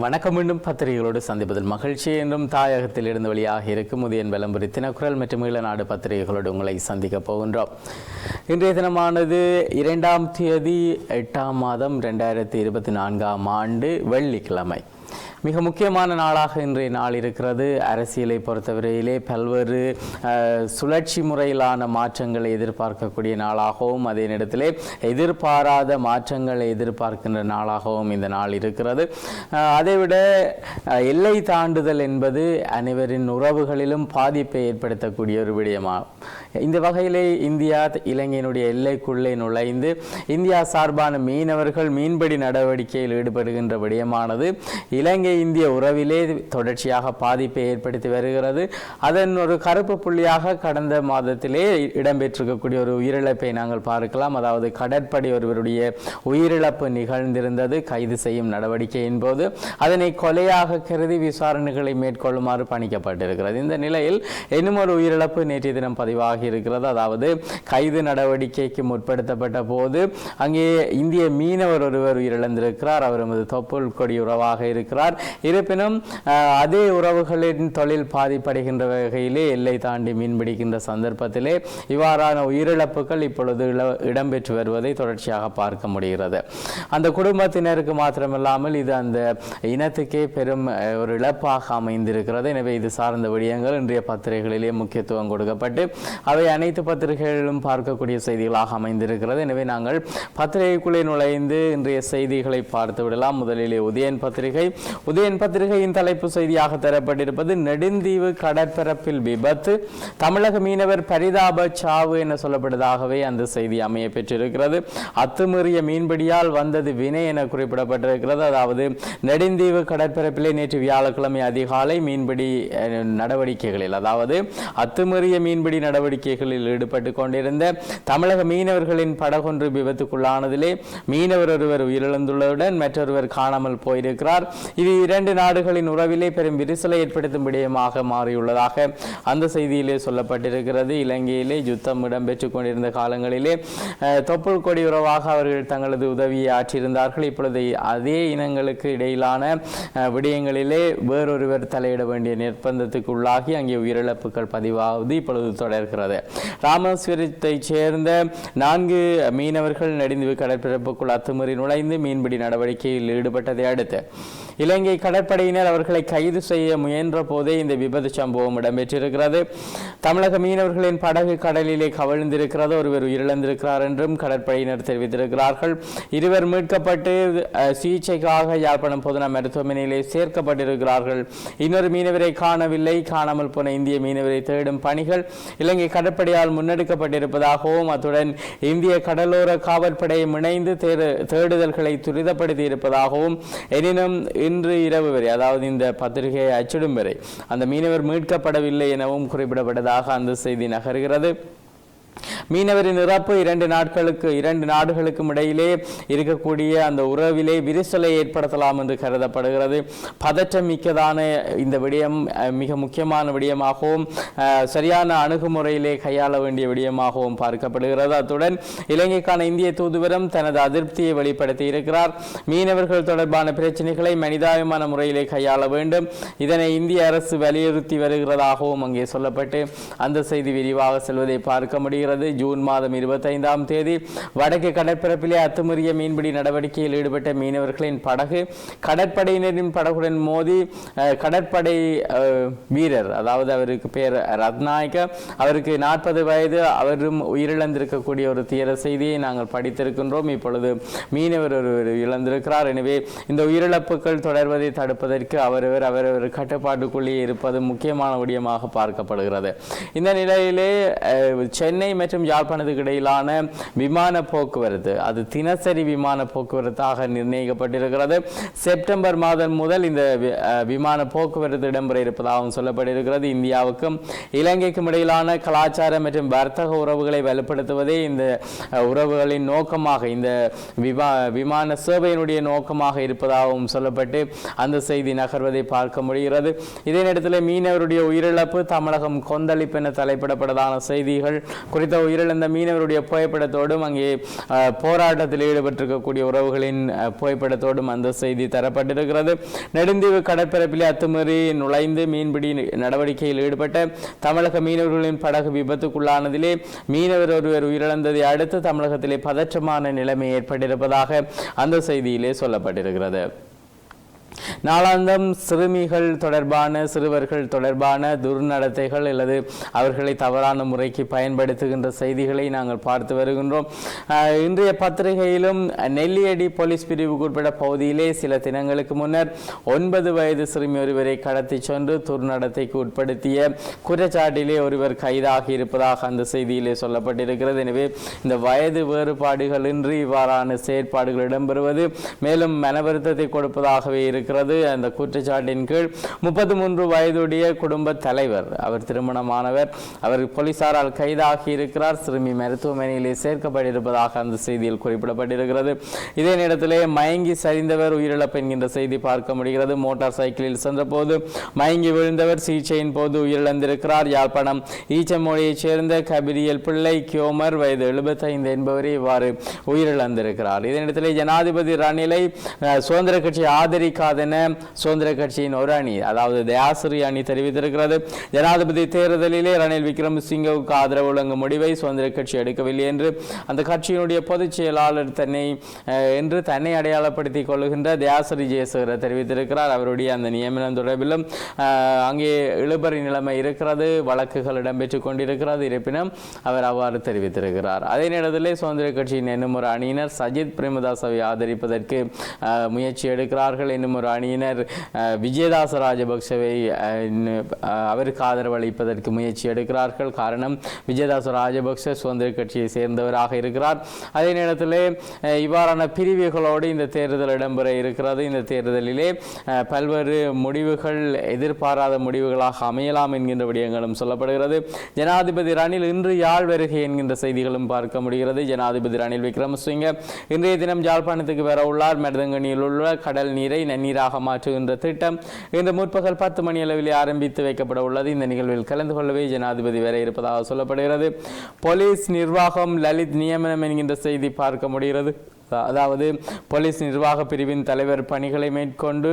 வணக்கம் மீண்டும் பத்திரிகைகளோடு சந்திப்பதில் மகிழ்ச்சி. என்றும் தாயகத்தில் இருந்து வெளியாக இருக்கும் உதயன் விளம்பரி தினக்குரல் மற்றும் ஈழநாடு பத்திரிகைகளோடு உங்களை சந்திக்க போகின்றோம். இன்றைய தினமானது இரண்டாம் தேதி எட்டாம் மாதம் ரெண்டாயிரத்தி இருபத்தி நான்காம் ஆண்டு வெள்ளிக்கிழமை. மிக முக்கியமான நாளாக இன்றைய நாள் இருக்கிறது. அரசியலை பொறுத்தவரையிலே பல்வேறு சுழற்சி முறையிலான மாற்றங்களை எதிர்பார்க்கக்கூடிய நாளாகவும் அதே நேரத்திலே எதிர்பாராத மாற்றங்களை எதிர்பார்க்கின்ற நாளாகவும் இந்த நாள் இருக்கிறது. அதைவிட எல்லை தாண்டுதல் என்பது அனைவரின் உறவுகளிலும் பாதிப்பை ஏற்படுத்தக்கூடிய ஒரு விடயமாகும் இந்த வகையிலே இந்தியா இலங்கையினுடைய எல்லைக்குள்ளே நுழைந்து இந்தியா சார்பான மீனவர்கள் மீன்பிடி நடவடிக்கையில் ஈடுபடுகின்ற விடயமானது இலங்கை இந்திய உறவிலே தொடர்ச்சியாக பாதிப்பை ஏற்படுத்தி வருகிறது. அதன் ஒரு கருப்பு புள்ளியாக கடந்த மாதத்திலே இடம்பெற்றிருக்கக்கூடிய ஒரு உயிரிழப்பை நாங்கள் பார்க்கலாம். அதாவது கடற்படை ஒருவருடைய உயிரிழப்பு நிகழ்ந்திருந்தது. கைது செய்யும் நடவடிக்கையின் போது அதனை கொலையாக கருதி விசாரணைகளை மேற்கொள்ளுமாறு பணிக்கப்பட்டிருக்கிறது. இந்த நிலையில் இன்னும் ஒரு உயிரிழப்பு நேற்றைய தினம் பதிவாகி இருக்கிறது. அதாவது கைது நடவடிக்கைக்கு முற்படுத்தப்பட்ட போது அங்கே இந்திய மீனவர் ஒருவர் உயிரிழந்திருக்கிறார். அவர் எமது தொப்புள் கொடி உறவாக இருக்கிறார். இருப்பினும் அதே உறவுகளின் தொழில் பாதிப்படைகின்ற வகையிலே எல்லை தாண்டி மீன்பிடிக்கின்ற சந்தர்ப்பத்திலே இவ்வாறான உயிரிழப்புகள் இப்பொழுது இடம்பெற்று வருவதை தொடர்ச்சியாக பார்க்க முடிகிறது. அந்த குடும்பத்தினருக்கு மாத்திரமில்லாமல் இது அந்த இனத்துக்கே பெரும் ஒரு இழப்பாக அமைந்திருக்கிறது. எனவே இது சார்ந்த விடயங்கள் இன்றைய பத்திரிகைகளிலே முக்கியத்துவம் கொடுக்கப்பட்டு அவை அனைத்து பத்திரிகைகளிலும் பார்க்கக்கூடிய செய்திகளாக அமைந்திருக்கிறது. எனவே நாங்கள் பத்திரிகைக்குள்ளே நுழைந்து இன்றைய செய்திகளை பார்த்து விடலாம் முதலிலே உதயன் பத்திரிகை உதயன் பத்திரிகையின் தலைப்பு செய்தியாக தரப்பட்டிருப்பது நெடுந்தீவு கடற்பரப்பில் விபத்து. தமிழக மீனவர் பரிதாப சாவு என சொல்லப்படுவதாகவே அந்த செய்தி அமைய பெற்றிருக்கிறது. அத்துமீறிய மீன்பிடியால் வந்தது வினை என குறிப்பிடப்பட்டிருக்கிறது. அதாவது நெடுந்தீவு கடற்பரப்பிலே நேற்று வியாழக்கிழமை அதிகாலை மீன்பிடி நடவடிக்கைகளில் அதாவது அத்துமீறிய மீன்பிடி நடவடிக்கைகளில் ஈடுபட்டு கொண்டிருந்த தமிழக மீனவர்களின் படகொன்று விபத்துக்குள்ளானதிலே மீனவர் ஒருவர் உயிரிழந்துள்ளதுடன் மற்றொருவர் காணாமல் போயிருக்கிறார். இது இரண்டு நாடுகளின் உறவிலே பெரும் விரிசலை ஏற்படுத்தும் விடயமாக மாறியுள்ளதாக அந்த செய்தியிலே சொல்லப்பட்டிருக்கிறது. இலங்கையிலே யுத்தம் இடம்பெற்றுக் கொண்டிருந்த காலங்களிலே தொப்புள் கொடி உறவாக அவர்கள் தங்களது உதவியை ஆற்றியிருந்தார்கள். இப்பொழுது அதே இனங்களுக்கு இடையிலான விடயங்களிலே வேறொருவர் தலையிட வேண்டிய நிர்பந்தத்துக்கு உள்ளாகி அங்கே உயிரிழப்புகள் பதிவாவது இப்பொழுது தொடர்கிறது. ராமேஸ்வரத்தைச் சேர்ந்த நான்கு மீனவர்கள் நெடுந்தீவு கடற்பரப்புக்குள் அத்துமீறி நுழைந்து மீன்பிடி நடவடிக்கையில் ஈடுபட்டதை அடுத்து இலங்கை இலங்கை கடற்படையினர் அவர்களை கைது செய்ய முயன்ற போதே இந்த விபத்து சம்பவம் இடம்பெற்றிருக்கிறது. தமிழக மீனவர்களின் படகு கடலிலே கவிழ்ந்திருக்கிறது. ஒருவர் உயிரிழந்திருக்கிறார் என்றும் கடற்படையினர் தெரிவித்திருக்கிறார்கள். இருவர் மீட்கப்பட்டு சிகிச்சைக்காக யாழ்ப்பாணம் பொதுநா மருத்துவமனையிலே சேர்க்கப்பட்டிருக்கிறார்கள். இன்னொரு மீனவரை காணவில்லை. காணாமல் போன இந்திய மீனவரை தேடும் பணிகள் இலங்கை கடற்படையால் முன்னெடுக்கப்பட்டிருப்பதாகவும் அத்துடன் இந்திய கடலோர காவற்படையும் இணைந்து தேடுதல்களை துரிதப்படுத்தி இருப்பதாகவும் எனினும் இன்று இரவு வரை அதாவது இந்த பத்திரிகையை அச்சிடும் வரை அந்த மீனவர் மீட்கப்படவில்லை எனவும் குறிப்பிடப்பட்டதாக அந்த செய்தி நகர்கிறது. மீனவரின் இறப்பு இரண்டு நாட்களுக்கு இரண்டு நாடுகளுக்கும் இடையிலே இருக்கக்கூடிய அந்த உறவிலே விரிசலை ஏற்படுத்தலாம் என்று கருதப்படுகிறது. பதற்றம் மிக்கதான இந்த விடயம் மிக முக்கியமான விடயமாகவும் சரியான அணுகுமுறையிலே கையாள வேண்டிய விடயமாகவும் பார்க்கப்படுகிறது. அத்துடன் இலங்கைக்கான இந்திய தூதுவரும் தனது அதிருப்தியை வெளிப்படுத்தி இருக்கிறார். மீனவர்கள் தொடர்பான பிரச்சனைகளை மனிதாபிமான முறையிலே கையாள வேண்டும். இதனை இந்திய அரசு வலியுறுத்தி வருகிறதாகவும் அங்கே சொல்லப்பட்டு அந்த செய்தி விரிவாக செல்வதை பார்க்க முடியும் முடிகிறது ஜூன் மாதம் இருபத்தைந்தாம் தேதி வடக்கு கடற்பரப்பிலே அத்துமீறிய மீன்பிடி நடவடிக்கையில் ஈடுபட்ட மீனவர்களின் படகு கடற்படையினரின் படகுடன் மோதி கடற்படை வீரர் அதாவது அவருக்கு பேர் ரத்நாயக்க அவருக்கு நாற்பது வயது அவரும் உயிரிழந்திருக்கக்கூடிய ஒரு தீர செய்தியை நாங்கள் படித்திருக்கின்றோம். இப்பொழுது மீனவர் ஒருவர் இழந்திருக்கிறார். எனவே இந்த உயிரிழப்புகள் தொடர்வதை தடுப்பதற்கு அவரவர் அவரவர் கட்டுப்பாட்டுக்குள்ளே இருப்பது முக்கியமான விடயமாக பார்க்கப்படுகிறது. இந்த நிலையிலே சென்னை சென்னை மற்றும் யாழ்ப்பாணத்துக்கு இடையிலான விமான போக்குவரத்து. அது தினசரி விமான போக்குவரத்தாக நிர்ணயிக்கப்பட்டிருக்கிறது. செப்டம்பர் மாதம் முதல் இந்த விமான போக்குவரத்து இடம்பெற இருப்பதாகவும் சொல்லப்பட்டிருக்கிறது. இந்தியாவுக்கும் இலங்கைக்கும் இடையிலான கலாச்சார மற்றும் வர்த்தக உறவுகளை வலுப்படுத்துவதே இந்த உறவுகளின் நோக்கமாக இந்த விமா விமான சேவையினுடைய நோக்கமாக இருப்பதாகவும் சொல்லப்பட்டு அந்த செய்தி நகர்வதை பார்க்க முடிகிறது. இதே நேரத்தில் மீனவருடைய உயிரிழப்பு தமிழகம் கொந்தளிப்பு என தலைப்பிடப்பட்டதான செய்திகள் குறித்த உயிரிழந்த மீனவருடைய புகைப்படத்தோடும் அங்கே போராட்டத்தில் ஈடுபட்டிருக்கக்கூடிய உறவுகளின் புகைப்படத்தோடும் அந்த செய்தி தரப்பட்டிருக்கிறது. நெடுந்தீவு கடற்பரப்பிலே அத்துமீறி நுழைந்து மீன்பிடி நடவடிக்கையில் ஈடுபட்ட தமிழக மீனவர்களின் படகு விபத்துக்குள்ளானதிலே மீனவர் ஒருவர் உயிரிழந்ததை அடுத்து தமிழகத்திலே பதற்றமான நிலைமை ஏற்பட்டிருப்பதாக அந்த செய்தியிலே சொல்லப்பட்டிருக்கிறது. நாளாந்தம் சிறுமிகள் தொடர்பான சிறுவர்கள் தொடர்பான துர்நடத்தைகள் அல்லது அவர்களை தவறான முறைக்கு பயன்படுத்துகின்ற செய்திகளை நாங்கள் பார்த்து வருகின்றோம். இன்றைய பத்திரிகையிலும் நெல்லியடி போலீஸ் பிரிவுக்குட்பட்ட பகுதியிலே சில தினங்களுக்கு முன்னர் ஒன்பது வயது சிறுமி ஒருவரை கடத்தி சென்று துர்நடத்தைக்கு உட்படுத்திய குற்றச்சாட்டிலே ஒருவர் கைதாகி இருப்பதாக அந்த செய்தியிலே சொல்லப்பட்டிருக்கிறது. எனவே இந்த வயது வேறுபாடுகளின்றி இவ்வாறான செயற்பாடுகள் இடம்பெறுவது மேலும் மனவருத்தத்தை கொடுப்பதாகவே இருக்கிறது. இருக்கிறது. அந்த குற்றச்சாட்டின் கீழ் முப்பத்தி மூன்று வயதுடைய குடும்ப தலைவர் அவர் திருமணமானவர் அவர் போலீசாரால் கைதாகி இருக்கிறார். சிறுமி மருத்துவமனையிலே சேர்க்கப்பட்டிருப்பதாக அந்த செய்தியில் குறிப்பிடப்பட்டிருக்கிறது. இதே நேரத்திலே மயங்கி சரிந்தவர் உயிரிழப்பு என்கின்ற செய்தி பார்க்க முடிகிறது. மோட்டார் சைக்கிளில் சென்றபோது மயங்கி விழுந்தவர் சிகிச்சையின் போது உயிரிழந்திருக்கிறார். யாழ்ப்பாணம் ஈச்சமொழியைச் சேர்ந்த கபிரியல் பிள்ளை கியோமர் வயது எழுபத்தைந்து என்பவரே இவ்வாறு உயிரிழந்திருக்கிறார். இதே ஜனாதிபதி ரணிலை சுதந்திர கட்சி ஆதரிக்காத என சுதந்திர கட்சியின் ஒரு அணி. அதாவது தயாசிரி அணி தெரிவித்திருக்கிறது. ஜனாதிபதி தேர்தலிலே ரணில் விக்ரமசிங்கவுக்கு ஆதரவு வழங்கும் முடிவை சுதந்திர கட்சி எடுக்கவில்லை என்று அந்த கட்சியினுடைய பொதுச் செயலாளர் தன்னை என்று தன்னை அடையாளப்படுத்திக் கொள்கின்ற தயாசிரி ஜெயசேகர தெரிவித்திருக்கிறார். அவருடைய அந்த நியமனம் தொடர்பிலும் அங்கே இழுபறி நிலைமை இருக்கிறது வழக்குகள் இடம்பெற்றுக் கொண்டிருக்கிறது இருப்பினும் அவர் அவ்வாறு தெரிவித்திருக்கிறார். அதே நேரத்தில் சுதந்திர கட்சியின் என்னும் ஒரு அணியினர் சஜித் பிரேமதாசவை ஆதரிப்பதற்கு முயற்சி எடுக்கிறார்கள். என்னும் ஒரு அணியினர் விஜயதாச ராஜபக்சவை அவருக்கு ஆதரவு அளிப்பதற்கு முயற்சி எடுக்கிறார்கள். காரணம் விஜயதாச ராஜபக்ச சுதந்திர கட்சியை சேர்ந்தவராக இருக்கிறார். அதே நேரத்தில் இவ்வாறான பிரிவுகளோடு இந்த தேர்தல் இடம்பெற இருக்கிறது. இந்த தேர்தலிலே பல்வேறு முடிவுகள் எதிர்பாராத முடிவுகளாக அமையலாம் என்கின்ற விடயங்களும் சொல்லப்படுகிறது. ஜனாதிபதி ரணில் இன்று யாழ் வருகை என்கின்ற செய்திகளும் பார்க்க முடிகிறது. ஜனாதிபதி ரணில் விக்ரமசிங்க இன்றைய தினம் யாழ்ப்பாணத்துக்கு வர உள்ளார். மருதங்கனியில் உள்ள கடல் நீரை நன்னீர் நன்னீராக மாற்றுகின்ற திட்டம் இன்று முற்பகல் பத்து மணி அளவில் ஆரம்பித்து வைக்கப்பட உள்ளது. இந்த நிகழ்வில் கலந்து கொள்ளவே ஜனாதிபதி வர இருப்பதாக சொல்லப்படுகிறது. போலீஸ் நிர்வாகம் லலித் நியமனம் என்கின்ற செய்தி பார்க்க முடிகிறது. அதாவது போலீஸ் நிர்வாக பிரிவின் தலைவர் பணிகளை மேற்கொண்டு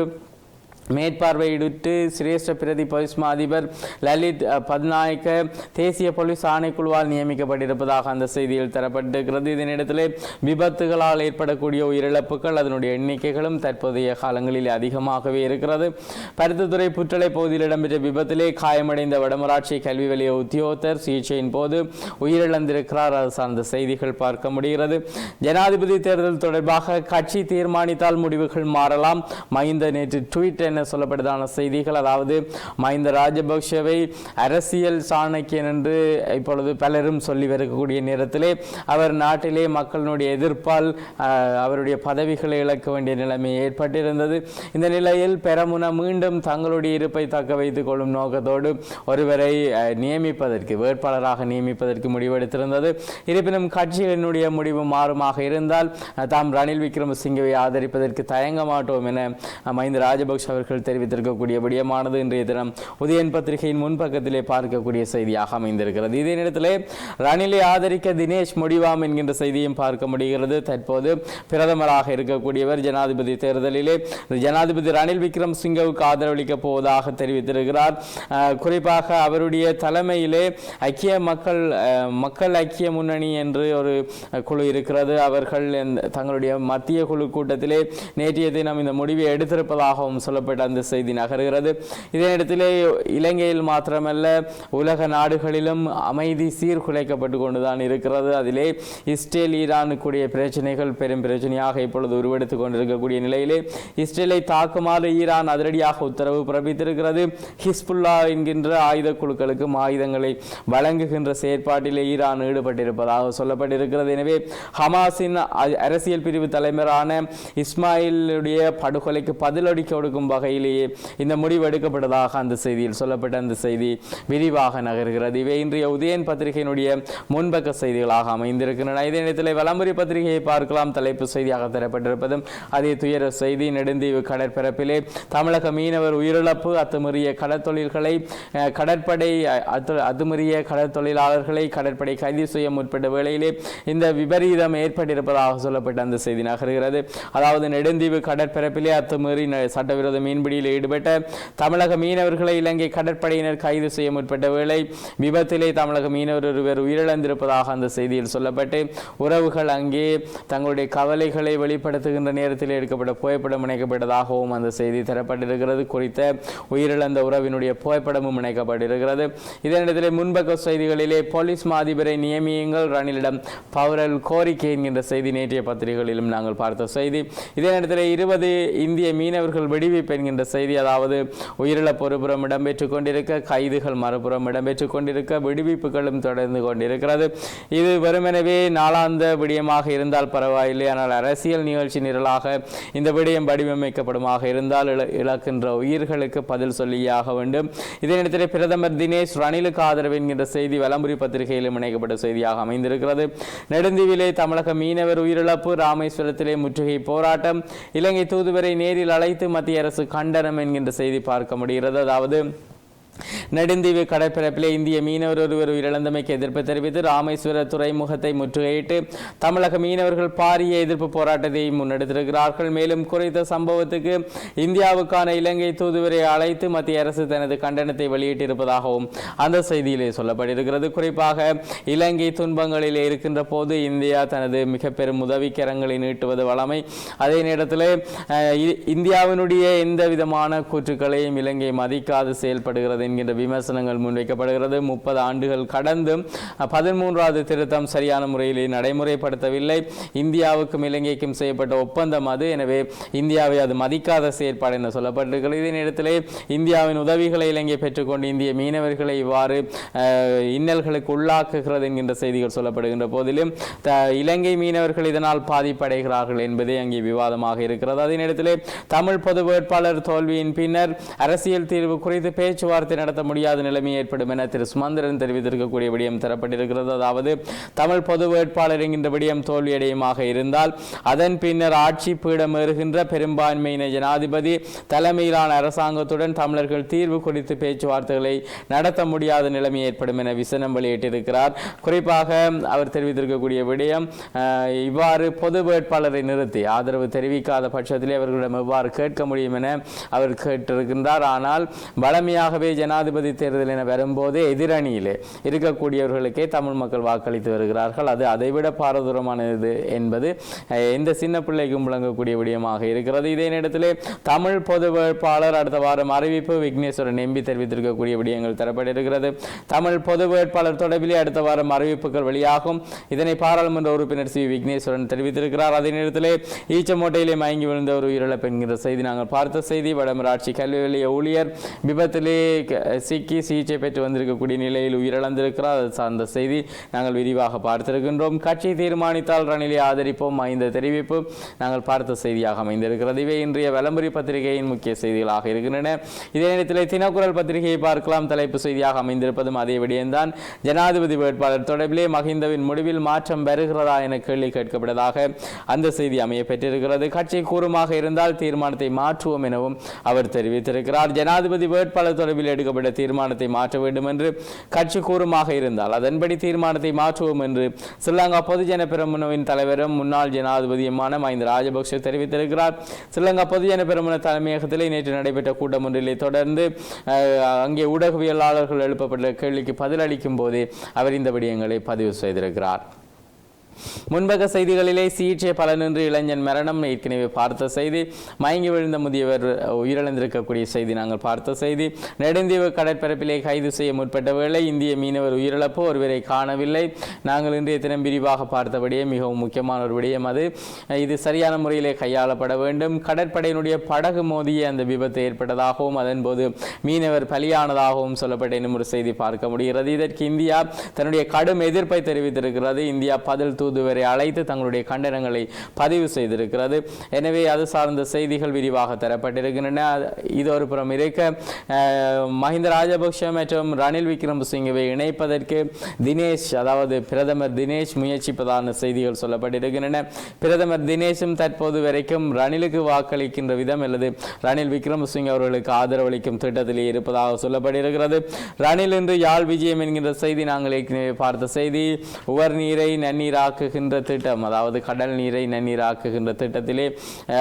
மேற்பார்வையிட்டு சிரேஷ்ட பிரதி பொலிஸ்மா அதிபர் லலித் பத்நாயக்க தேசிய போலீஸ் ஆணைக்குழுவால் நியமிக்கப்பட்டிருப்பதாக அந்த செய்தியில் தரப்பட்டிருக்கிறது. இதனிடத்திலே விபத்துகளால் ஏற்படக்கூடிய உயிரிழப்புகள் அதனுடைய எண்ணிக்கைகளும் தற்போதைய காலங்களில் அதிகமாகவே இருக்கிறது. பருத்தித்துறை புற்றலை பகுதியில் இடம்பெற்ற விபத்திலே காயமடைந்த வடமராட்சி கல்வி வலிய உத்தியோகத்தர் சிகிச்சையின் போது உயிரிழந்திருக்கிறார். அது சார்ந்த செய்திகள் பார்க்க முடிகிறது. ஜனாதிபதி தேர்தல் தொடர்பாக கட்சி தீர்மானித்தால் முடிவுகள் மாறலாம். மகிந்த நேற்று ட்வீட் என சொல்லப்படுதான செய்திகள்? அதாவது மஹிந்த ராஜபக்ஷவை அரசியல் சாணக்கியன் என்று இப்பொழுது பலரும் சொல்லி வரக்கூடிய நேரத்திலே அவர் நாட்டிலே மக்களினுடைய எதிர்ப்பால் அவருடைய பதவிகளை இழக்க வேண்டிய நிலைமை ஏற்பட்டிருந்தது. இந்த நிலையில் பெரமுன மீண்டும் தங்களுடைய இருப்பை தக்க வைத்துக் கொள்ளும் நோக்கத்தோடு ஒருவரை நியமிப்பதற்கு வேட்பாளராக நியமிப்பதற்கு முடிவெடுத்திருந்தது. இருப்பினும் கட்சிகளினுடைய முடிவு மாறுமாக இருந்தால் தாம் ரணில் விக்ரமசிங்கவை ஆதரிப்பதற்கு தயங்க மாட்டோம் என மஹிந்த ராஜபக்ஷ அவர்கள் தெரிவித்திருக்கக்கூடிய விடயமானது இன்றைய தினம் உதயன் பத்திரிகையின் முன்பக்கத்திலே பார்க்கக்கூடிய செய்தியாக அமைந்திருக்கிறது. இதே நேரத்திலே ரணிலை ஆதரிக்க தினேஷ் முடிவாம் என்கின்ற செய்தியும் பார்க்க முடிகிறது. தற்போது பிரதமராக இருக்கக்கூடியவர் ஜனாதிபதி தேர்தலிலே ஜனாதிபதி ரணில் விக்ரம் சிங்கவுக்கு ஆதரவளிக்கப் போவதாக தெரிவித்திருக்கிறார். குறிப்பாக அவருடைய தலைமையிலே ஐக்கிய மக்கள் மக்கள் ஐக்கிய முன்னணி என்று ஒரு குழு இருக்கிறது. அவர்கள் தங்களுடைய மத்திய குழு கூட்டத்திலே நேற்றைய தினம் இந்த முடிவை எடுத்திருப்பதாகவும் சொல்லப்பட்ட அந்த செய்தி நகர்கிறது. இதே இடத்திலே இலங்கையில் மாத்திரமல்ல உலக நாடுகளிலும் அமைதி சீர்குலைக்கப்பட்டு கொண்டுதான் இருக்கிறது. அதிலே இஸ்ரேல் ஈரானுக்குரிய பிரச்சனைகள் பெரும் பிரச்சனையாக இப்பொழுது உருவெடுத்து கொண்டிருக்கக்கூடிய நிலையிலே இஸ்ரேலை தாக்குமாறு ஈரான் அதிரடியாக உத்தரவு பிறப்பித்திருக்கிறது. ஹிஸ்புல்லா என்கின்ற ஆயுத குழுக்களுக்கும் ஆயுதங்களை வழங்குகின்ற செயற்பாட்டிலே ஈரான் ஈடுபட்டிருப்பதாக சொல்லப்பட்டிருக்கிறது. எனவே ஹமாஸின் அரசியல் பிரிவு தலைவரான இஸ்மாயிலுடைய படுகொலைக்கு பதிலடி கொடுக்கும் வகை வகையிலேயே இந்த முடிவு எடுக்கப்பட்டதாக அந்த செய்தியில் சொல்லப்பட்ட அந்த செய்தி விரிவாக நகர்கிறது. இவை இன்றைய உதயன் பத்திரிகையினுடைய முன்பக்க செய்திகளாக அமைந்திருக்கின்றன. இதே நேரத்தில் வலம்புரி பத்திரிகையை பார்க்கலாம். தலைப்பு செய்தியாக தரப்பட்டிருப்பதும் அதே துயர செய்தி நெடுந்தீவு கடற்பரப்பிலே தமிழக மீனவர் உயிரிழப்பு அத்துமீறிய கடற்தொழில்களை கடற்படை அத்து- அத்துமீறிய கடற்தொழிலாளர்களை கடற்படை கைது செய்ய முற்பட்ட வேளையிலே இந்த விபரீதம் ஏற்பட்டிருப்பதாக சொல்லப்பட்ட அந்த செய்தி நகர்கிறது. அதாவது நெடுந்தீவு கடற்பரப்பிலே அத்துமீறி ந- சட்டவிரோத மீன்பிடியில் ஈடுபட்ட தமிழக மீனவர்களை இலங்கை கடற்படையினர் கைது செய்ய முற்பட்ட வேளை விபத்திலே தமிழக மீனவர் ஒருவர் உயிரிழந்திருப்பதாக அந்த செய்தியில் சொல்லப்பட்டு உறவுகள் அங்கே தங்களுடைய கவலைகளை வெளிப்படுத்துகின்ற நேரத்தில் எடுக்கப்பட்ட புகைப்படம் இணைக்கப்பட்டதாகவும் அந்த செய்தி தரப்பட்டிருக்கிறது. குறித்த உயிரிழந்த உறவினுடைய புகைப்படமும் இணைக்கப்பட்டிருக்கிறது. இதே நேரத்தில் முன்பக்க செய்திகளிலே போலீஸ் மாதிபரை நியமியுங்கள் ரணிலிடம் பவரல் கோரிக்கை என்கின்ற செய்தி நேற்றைய பத்திரிகைகளிலும் நாங்கள் பார்த்த செய்தி. இதே நேரத்தில் இருபது இந்திய மீனவர்கள் வெடிவிப்பு என்கின்ற செய்தி அதாவது உயிரிழப்பு ஒருபுறம் இடம்பெற்றுக் கொண்டிருக்க கைதுகள் மறுபுறம் இடம்பெற்றுக் கொண்டிருக்க விடுவிப்புகளும் தொடர்ந்து கொண்டிருக்கிறது. இது வெறுமெனவே நாளாந்த விடயமாக இருந்தால் பரவாயில்லை. ஆனால் அரசியல் நிகழ்ச்சி நிரலாக இந்த விடயம் வடிவமைக்கப்படுமாக இருந்தால் இழக்கின்ற உயிர்களுக்கு பதில் சொல்லியாக வேண்டும். இதனிடத்தில் பிரதமர் தினேஷ் ரணிலுக்கு ஆதரவு என்கின்ற செய்தி வலம்புரி பத்திரிகையிலும் இணைக்கப்பட்ட செய்தியாக அமைந்திருக்கிறது. நெடுந்தீவிலே தமிழக மீனவர் உயிரிழப்பு ராமேஸ்வரத்திலே முற்றுகை போராட்டம் இலங்கை தூதுவரை நேரில் அழைத்து மத்திய அரசு கண்டனம் என்கின்ற செய்தி பார்க்க முடிகிறது. அதாவது நெடுந்தீவு கடற்பரப்பிலே இந்திய மீனவர் ஒருவர் உயிரிழந்தமைக்கு எதிர்ப்பு தெரிவித்து ராமேஸ்வர துறைமுகத்தை முற்றுகையிட்டு தமிழக மீனவர்கள் பாரிய எதிர்ப்பு போராட்டத்தை முன்னெடுத்திருக்கிறார்கள். மேலும் குறித்த சம்பவத்துக்கு இந்தியாவுக்கான இலங்கை தூதுவரை அழைத்து மத்திய அரசு தனது கண்டனத்தை வெளியிட்டிருப்பதாகவும் அந்த செய்தியிலே சொல்லப்பட்டிருக்கிறது. குறிப்பாக இலங்கை துன்பங்களில் இருக்கின்ற போது இந்தியா தனது மிக பெரும் உதவிக்கரங்களை நீட்டுவது வளமை. அதே நேரத்தில் இ- இந்தியாவினுடைய எந்த விதமான கூற்றுக்களையும் இலங்கை மதிக்காது செயல்படுகிறது என்கின்ற விமர்சனங்கள் முன்வைக்கப்படுகிறது. முப்பது ஆண்டுகள் கடந்தும் பதிமூன்றாவது திருத்தம் சரியான முறையில் நடைமுறைப்படுத்தவில்லை. இந்தியாவுக்கும் இலங்கைக்கும் செய்யப்பட்ட ஒப்பந்தம் அது. எனவே இந்தியாவை அது மதிக்காத செயற்பாடு என சொல்லப்பட்டிருக்கிறது. இதே நேரத்திலே இந்தியாவின் உதவிகளை இலங்கை பெற்றுக்கொண்டு இந்திய மீனவர்களை இவ்வாறு இன்னல்களுக்கு உள்ளாக்குகிறது என்கின்ற செய்திகள் சொல்லப்படுகின்ற போதிலும் இலங்கை மீனவர்கள் இதனால் பாதிப்படைகிறார்கள் என்பதே அங்கே விவாதமாக இருக்கிறது. அதே நேரத்தில் தமிழ் பொது வேட்பாளர் தோல்வியின் பின்னர் அரசியல் தீர்வு குறித்து பேச்சுவார்த்தை நடத்த முடியாத நிலைமை ஏற்படும் என திரு சுமந்திரன் தெரிவித்திருக்கக்கூடிய விடயம் தரப்பட்டிருக்கிறது. அதாவது தமிழ் பொது வேட்பாளர் என்கின்ற விடயம் தோல்வியடையுமாக இருந்தால் அதன் பின்னர் ஆட்சி பீடமேறுகின்ற பெரும்பான்மையின ஜனாதிபதி தலைமையிலான அரசாங்கத்துடன் தமிழர்கள் தீர்வு குறித்து பேச்சுவார்த்தைகளை நடத்த முடியாத நிலைமை ஏற்படும் என விசனம் வெளியிட்டிருக்கிறார். குறிப்பாக அவர் தெரிவித்திருக்கக்கூடிய விடயம் இவ்வாறு பொது வேட்பாளரை நிறுத்தி ஆதரவு தெரிவிக்காத பட்சத்திலே அவர்களிடம் எவ்வாறு கேட்க முடியும் என அவர் கேட்டிருக்கின்றார். ஆனால் வளமையாகவே ஜனாதிபதி தேர்தல் என வரும்போது எதிரணியிலே இருக்கக்கூடியவர்களுக்கே தமிழ் மக்கள் வாக்களித்து வருகிறார்கள். அது அதைவிட பாரதூரமானது என்பது எந்த சின்ன பிள்ளைக்கும் விளங்கக்கூடிய விடயமாக இருக்கிறது. இதே நேரத்திலே தமிழ் பொது வேட்பாளர் அடுத்த வாரம் அறிவிப்பு விக்னேஸ்வரன் எம்பி தெரிவித்திருக்கக்கூடிய விடயங்கள் தரப்பட்டிருக்கிறது. தமிழ் பொது வேட்பாளர் தொடர்பிலே அடுத்த வாரம் அறிவிப்புகள் வெளியாகும். இதனை பாராளுமன்ற உறுப்பினர் சி. விக்னேஸ்வரன் தெரிவித்திருக்கிறார். அதே நேரத்திலே ஈச்சமோட்டையிலே மயங்கி விழுந்த ஒரு உயிரிழப்பு என்கிற செய்தி நாங்கள் பார்த்த செய்தி. வடமராட்சி கல்வி ஊழியர் விபத்திலே சிக்கி சிகிச்சை பெற்று வந்திருக்கக்கூடிய நிலையில் உயிரிழந்திருக்கிறார். அது சார்ந்த செய்தி நாங்கள் விரிவாக பார்த்திருக்கின்றோம். கட்சி தீர்மானித்தால் ரணிலை ஆதரிப்போம். இந்த தெரிவிப்பு நாங்கள் பார்த்த செய்தியாக அமைந்திருக்கிறது. இவை இன்றைய விளம்பரி பத்திரிகையின் முக்கிய செய்திகளாக இருக்கின்றன. இதே நேரத்தில் தினக்குரல் பத்திரிகையை பார்க்கலாம். தலைப்பு செய்தியாக அமைந்திருப்பதும் அதே விடயம்தான். ஜனாதிபதி வேட்பாளர் தொடர்பிலே மஹிந்தவின் முடிவில் மாற்றம் வருகிறதா என கேள்வி கேட்கப்பட்டதாக அந்த செய்தி அமைய பெற்றிருக்கிறது. கட்சி கூறுமாக இருந்தால் தீர்மானத்தை மாற்றுவோம் எனவும் அவர் தெரிவித்திருக்கிறார். ஜனாதிபதி வேட்பாளர் தொடர்பில் எடுக்கப்பட்ட தீர்மானத்தை மாற்ற வேண்டும் என்று கட்சி கூறுமாக இருந்தால் அதன்படி தீர்மானத்தை மாற்றுவோம் என்று ஸ்ரீலங்கா பொதுஜன பெரமுனவின் தலைவரும் முன்னாள் ஜனாதிபதியுமான மஹிந்த ராஜபக்ஷ தெரிவித்திருக்கிறார். ஸ்ரீலங்கா பொதுஜன பெரமுன தலைமையகத்தில் நேற்று நடைபெற்ற கூட்டம் ஒன்றிலே தொடர்ந்து அஹ், அங்கே ஊடகவியலாளர்கள் எழுப்பப்பட்ட கேள்விக்கு பதிலளிக்கும் போதே அவர் இந்த விடயங்களை பதிவு செய்திருக்கிறார். முன்பக செய்திகளிலே சிகிச்சை பலனின்றி இளைஞன் மரணம். ஏற்கனவே பார்த்த செய்தி மயங்கி விழுந்த முதியவர் உயிரிழந்திருக்கக்கூடிய செய்தி நாங்கள் பார்த்த செய்தி. நெடுந்தீவு கடற்பரப்பிலே கைது செய்ய முற்பட்ட வேளை இந்திய மீனவர் உயிரிழப்பு ஒருவரை காணவில்லை. நாங்கள் இன்றைய தினம் விரிவாக பார்த்தபடியே மிகவும் முக்கியமான ஒரு விடயம் அது. இது சரியான முறையிலே கையாளப்பட வேண்டும். கடற்படையினுடைய படகு மோதிய அந்த விபத்து ஏற்பட்டதாகவும் அதன்போது மீனவர் பலியானதாகவும் சொல்லப்பட்ட இன்னும் ஒரு செய்தி பார்க்க முடிகிறது. இதற்கு இந்தியா தன்னுடைய கடும் எதிர்ப்பை தெரிவித்திருக்கிறது. இந்தியா பதில் தூதுவரை அழைத்து தங்களுடைய கண்டனங்களை பதிவு செய்திருக்கிறது. எனவே அது சார்ந்த செய்திகள் விரிவாக தரப்பட்டிருக்கின்றன. இது ஒரு புறம் இருக்க மஹிந்த ராஜபக்ஷ மற்றும் ரணில் விக்ரமசிங்கவை இணைப்பதற்கு தினேஷ் அதாவது பிரதமர் தினேஷ் முயற்சிப்பதான செய்திகள் சொல்லப்பட்டிருக்கின்றன. பிரதமர் தினேஷும் தற்போது வரைக்கும் ரணிலுக்கு வாக்களிக்கின்ற விதம் அல்லது ரணில் விக்ரமசிங்க அவர்களுக்கு ஆதரவளிக்கும் திட்டத்திலே இருப்பதாக சொல்லப்பட்டிருக்கிறது. ரணில் இன்று யாழ் விஜயம் என்கின்ற செய்தி நாங்கள் ஏற்கனவே பார்த்த செய்தி. உவர் நீரை நன்னீராக நீராக்குகின்ற திட்டம் அதாவது கடல் நீரை நன்னீராக்குகின்ற திட்டத்திலே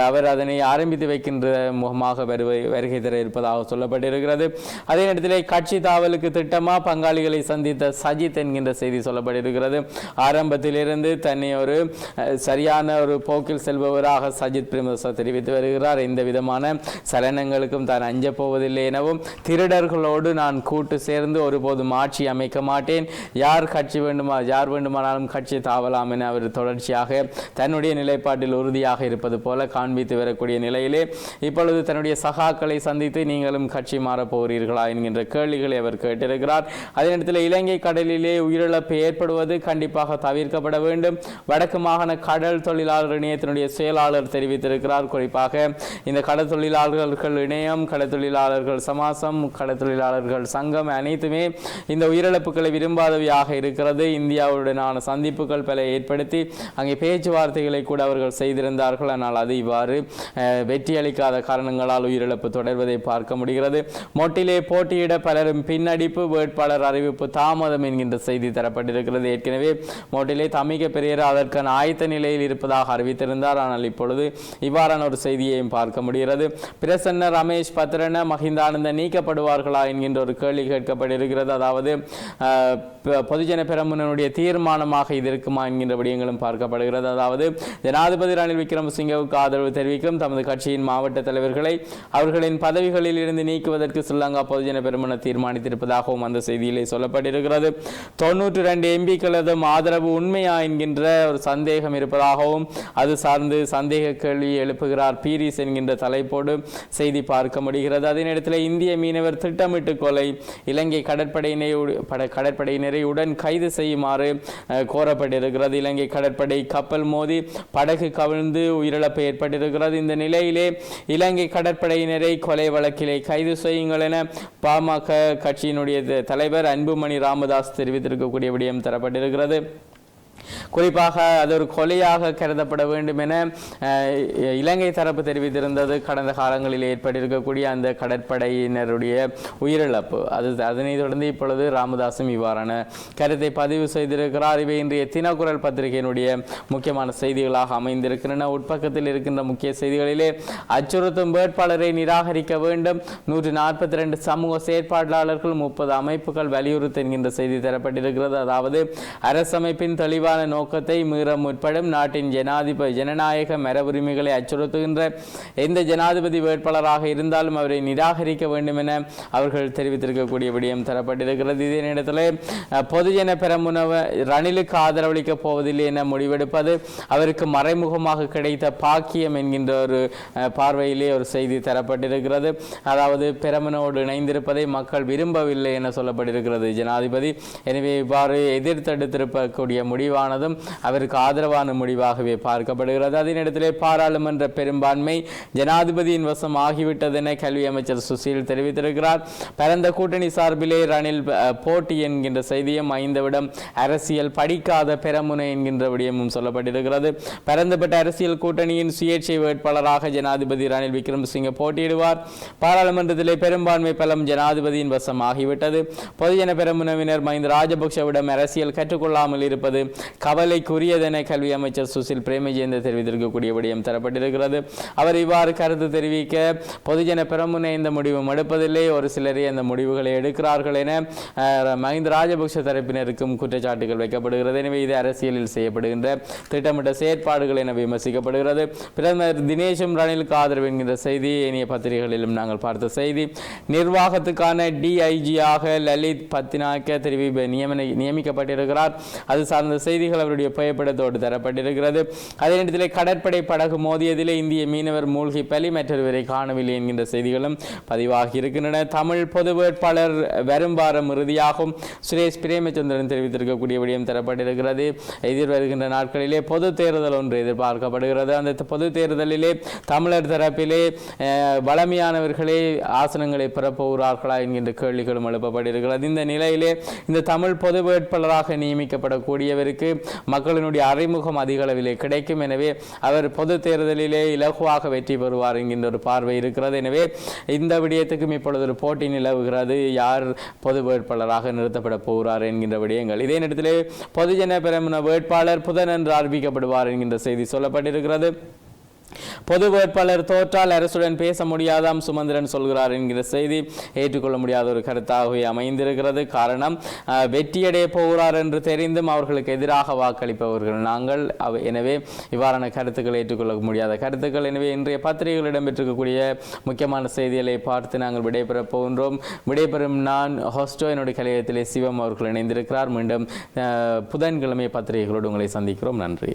அவர் அதனை ஆரம்பித்து வைக்கின்ற முகமாக வருவை வருகை தர இருப்பதாக சொல்லப்பட்டிருக்கிறது. அதே நேரத்திலே கட்சி தாவலுக்கு திட்டமாக பங்காளிகளை சந்தித்த சஜித் என்கின்ற செய்தி சொல்லப்பட்டிருக்கிறது. ஆரம்பத்திலிருந்து தன்னை ஒரு சரியான ஒரு போக்கில் செல்பவராக சஜித் பிரேமதாசா தெரிவித்து வருகிறார். எந்த விதமான சலனங்களுக்கும் தான் அஞ்சப் போவதில்லை எனவும் திருடர்களோடு நான் கூட்டு சேர்ந்து ஒருபோதும் ஆட்சி அமைக்க மாட்டேன். யார் கட்சி வேண்டுமா யார் வேண்டுமானாலும் கட்சி தாவலாம் என அவர் தொடர்ச்சியாக தன்னுடைய நிலைப்பாட்டில் உறுதியாக இருப்பது போல காண்பித்து வரக்கூடிய நிலையிலே இப்பொழுது தன்னுடைய சகாக்களை சந்தித்து நீங்களும் கட்சி மாறப் போகிறீர்களா என்கின்ற கேள்விகளை அவர் கேட்டிருக்கிறார். அதே நேரத்தில் இலங்கை கடலிலே உயிரிழப்பு ஏற்படுவது கண்டிப்பாக தவிர்க்கப்பட வேண்டும். வடக்கு மாகாண கடல் தொழிலாளர் இணையத்தினுடைய செயலாளர் தெரிவித்திருக்கிறார். குறிப்பாக இந்த கடல் தொழிலாளர்கள் இணையம் கடல் தொழிலாளர்கள் சமாசம் கடல் தொழிலாளர்கள் சங்கம் அனைத்துமே இந்த உயிரிழப்புகளை விரும்பாதவையாக இருக்கிறது. இந்தியாவுடனான சந்திப்புகள் பல ஏற்படுத்தி அங்கே பேச்சுவார்த்தைகளை கூட அவர்கள் செய்திருந்தார்கள். ஆனால் அது இவ்வாறு வெற்றியளிக்காத காரணங்களால் உயிரிழப்பு தொடர்வதை பார்க்க முடிகிறது. மொட்டிலே போட்டியிட பலரும் பின்னடிப்பு வேட்பாளர் அறிவிப்பு தாமதம் என்கின்ற செய்தி தரப்பட்டிருக்கிறது. ஏற்கனவே மொட்டிலே தமிக பெரியர் அதற்கான ஆயத்த நிலையில் இருப்பதாக அறிவித்திருந்தார். ஆனால் இப்பொழுது இவ்வாறான ஒரு செய்தியையும் பார்க்க முடிகிறது. பிரசன்ன ரமேஷ் பத்ரன மஹிந்தானந்தன் நீக்கப்படுவார்களா என்கின்ற ஒரு கேள்வி கேட்கப்பட்டிருக்கிறது. அதாவது பொதுஜன பெரமுனனுடைய தீர்மானமாக இது இருக்குமா என்கின்ற விடயங்களும் பார்க்கப்படுகிறது. அதாவது ஜனாதிபதி ரணில் விக்ரமசிங்கவுக்கு ஆதரவு தெரிவிக்கும் தமது கட்சியின் மாவட்ட தலைவர்களை அவர்களின் பதவிகளில் இருந்து நீக்குவதற்கு ஸ்ரீலங்கா பொதுஜன பெருமன தீர்மானித்திருப்பதாகவும் அந்த செய்தியிலே சொல்லப்பட்டிருக்கிறது. தொன்னூற்றி ரெண்டு எம்பிக்களதும் ஆதரவு உண்மையா என்கின்ற ஒரு சந்தேகம் இருப்பதாகவும் அது சார்ந்து சந்தேக கேள்வி எழுப்புகிறார் பீரிஸ் என்கின்ற தலைப்போடு செய்தி பார்க்க முடிகிறது. அதே நேரத்தில் இந்திய மீனவர் திட்டமிட்டு கொலை இலங்கை கடற்படையினை கடற்படையினரை உடன் கைது செய்யுமாறு கோரப்பட்டிருக்கிறது. கோரப்பட்டிருக்கிறது இலங்கை கடற்படை கப்பல் மோதி படகு கவிழ்ந்து உயிரிழப்பு ஏற்பட்டிருக்கிறது. இந்த நிலையிலே இலங்கை கடற்படையினரை கொலை வழக்கிலே கைது செய்யுங்கள் என பாமக கட்சியினுடைய தலைவர் அன்புமணி ராமதாஸ் தெரிவித்திருக்கக்கூடிய விடயம் தரப்பட்டிருக்கிறது. குறிப்பாக அது ஒரு கொலையாக கருதப்பட வேண்டும் என இலங்கை தரப்பு தெரிவித்திருந்தது. கடந்த காலங்களில் ஏற்பட்டிருக்கக்கூடிய அந்த கடற்படையினருடைய உயிரிழப்பு. அது அதனைத் தொடர்ந்து இப்பொழுது ராமதாசும் இவ்வாறான கருத்தை பதிவு செய்திருக்கிறார். இவை இன்றைய தினக்குரல் பத்திரிகையினுடைய முக்கியமான செய்திகளாக அமைந்திருக்கின்றன. உட்பக்கத்தில் இருக்கின்ற முக்கிய செய்திகளிலே அச்சுறுத்தும் வேட்பாளரை நிராகரிக்க வேண்டும். நூற்றி நாற்பத்தி ரெண்டு சமூக செயற்பாட்டாளர்கள் முப்பது அமைப்புகள் வலியுறுத்த என்கின்ற செய்தி தரப்பட்டிருக்கிறது. அதாவது அரசமைப்பின் தெளிவான நோக்கத்தை மீற முற்படும் நாட்டின் ஜனாதிபதி ஜனநாயக மரபுரிமைகளை அச்சுறுத்துகின்ற எந்த ஜனாதிபதி வேட்பாளராக இருந்தாலும் அவரை நிராகரிக்க வேண்டும் என அவர்கள் தெரிவித்திருக்கக்கூடிய விடயம் தரப்பட்டிருக்கிறது. இதே நேரத்தில் பொதுஜன பெரமுனவ ரணிலுக்கு ஆதரவளிக்கப் போவதில்லை என முடிவெடுப்பது அவருக்கு மறைமுகமாக கிடைத்த பாக்கியம் என்கின்ற ஒரு பார்வையிலே ஒரு செய்தி தரப்பட்டிருக்கிறது. அதாவது பெரமுனோடு இணைந்திருப்பதை மக்கள் விரும்பவில்லை என சொல்லப்பட்டிருக்கிறது ஜனாதிபதி. எனவே இவ்வாறு எதிர்த்தெடுத்திருக்கக்கூடிய முடிவானதும் அவருக்கு ஆதரவான முடிவாகவே பார்க்கப்படுகிறது. அதே நேரத்திலே பாராளுமன்ற பெரும்பான்மை ஜனாதிபதியின் வசம் ஆகிவிட்டது என கல்வி அமைச்சர் சுசீல் தெரிவித்திருக்கிறார். பரந்த கூட்டணி சார்பிலே ரணில் போட்டி என்கின்ற செய்தியும் ஐந்தவிடம் அரசியல் படிக்காத பெரமுனை என்கின்ற விடயமும் சொல்லப்பட்டிருக்கிறது. பரந்தப்பட்ட அரசியல் கூட்டணியின் சுயேட்சை வேட்பாளராக ஜனாதிபதி ரணில் விக்ரமசிங்க போட்டியிடுவார். பாராளுமன்றத்திலே பெரும்பான்மை பலம் ஜனாதிபதியின் வசம் ஆகிவிட்டது. பொதுஜன பெரமுனவினர் மஹிந்த ராஜபக்சவிடம் அரசியல் கற்றுக்கொள்ளாமல் இருப்பது கவலைக்குரியதென கல்வி அமைச்சர் சுசில் பிரேமஜேந்த தெரிவித்திருக்கக்கூடிய விடயம் தரப்பட்டிருக்கிறது. அவர் இவ்வாறு கருத்து தெரிவிக்க பொதுஜன பெரமுனை இந்த முடிவும் எடுப்பதில்லை ஒரு சிலரே அந்த முடிவுகளை எடுக்கிறார்கள் என மஹிந்த ராஜபக்ஷ தரப்பினருக்கும் குற்றச்சாட்டுகள் வைக்கப்படுகிறது. எனவே இது அரசியலில் செய்யப்படுகின்ற திட்டமிட்ட செயற்பாடுகள் என விமர்சிக்கப்படுகிறது. பிரதமர் தினேஷும் ரணிலுக்கு ஆதரவு என்கின்ற செய்தி இனிய பத்திரிகைகளிலும் நாங்கள் பார்த்த செய்தி. நிர்வாகத்துக்கான டிஐஜியாக லலித் பத்தினாக்க தெரிவி நியமன நியமிக்கப்பட்டிருக்கிறார். அது சார்ந்த செய்தி செய்திகள் அவருடைய புகைப்படத்தோடு தரப்பட்டிருக்கிறது. அதே நேரத்தில் கடற்படை படகு மோதியதிலே இந்திய மீனவர் மூழ்கி பலி மற்றொருவரை காணவில்லை என்கின்ற செய்திகளும் பதிவாகி இருக்கின்றன. தமிழ் பொது வேட்பாளர் வரும் வாரம் இறுதியாகும். சுரேஷ் பிரேமச்சந்திரன் தெரிவித்திருக்கக்கூடிய விடயம் தரப்பட்டிருக்கிறது. எதிர்வருகின்ற நாட்களிலே பொது தேர்தல் ஒன்று எதிர்பார்க்கப்படுகிறது. அந்த பொது தேர்தலிலே தமிழர் தரப்பிலே அஹ், வளமையானவர்களே ஆசனங்களை பெறப்போகிறார்களா என்கின்ற கேள்விகளும் எழுப்பப்பட்டிருக்கிறது. இந்த நிலையிலே இந்த தமிழ் பொது வேட்பாளராக நியமிக்கப்படக்கூடியவருக்கு மக்களினுடைய அறிமுகம் அதிக அளவிலே கிடைக்கும். எனவே அவர் பொது தேர்தலிலே இலகுவாக வெற்றி பெறுவார் என்கின்ற ஒரு பார்வை இருக்கிறது. எனவே இந்த விடயத்துக்கும் இப்பொழுது ஒரு போட்டி நிலவுகிறது. யார் பொது வேட்பாளராக நிறுத்தப்பட போகிறார் என்கின்ற விடயங்கள். இதே நேரத்திலே பொதுஜன பெருமன வேட்பாளர் புதன் என்று அறிவிக்கப்படுவார் என்கின்ற செய்தி சொல்லப்பட்டிருக்கிறது. பொது வேட்பாளர் தோற்றால் அரசுடன் பேச முடியாதாம் சுமந்திரன் சொல்கிறார் என்கிற செய்தி ஏற்றுக்கொள்ள முடியாத ஒரு கருத்தாகவே அமைந்திருக்கிறது. காரணம் வெற்றியடைய போகிறார் என்று தெரிந்தும் அவர்களுக்கு எதிராக வாக்களிப்பவர்கள் நாங்கள். எனவே இவ்வாறான கருத்துக்களை ஏற்றுக்கொள்ள முடியாத கருத்துக்கள். எனவே இன்றைய பத்திரிகைகள் இடம்பெற்றிருக்கக்கூடிய முக்கியமான செய்திகளை பார்த்து நாங்கள் விடைபெறப் போகின்றோம். விடைபெறும் நான் ஹோஸ்டோ என்னுடைய கலையத்திலே சிவம் அவர்கள் இணைந்திருக்கிறார். மீண்டும் புதன்கிழமை பத்திரிகைகளோடு உங்களை சந்திக்கிறோம். நன்றி.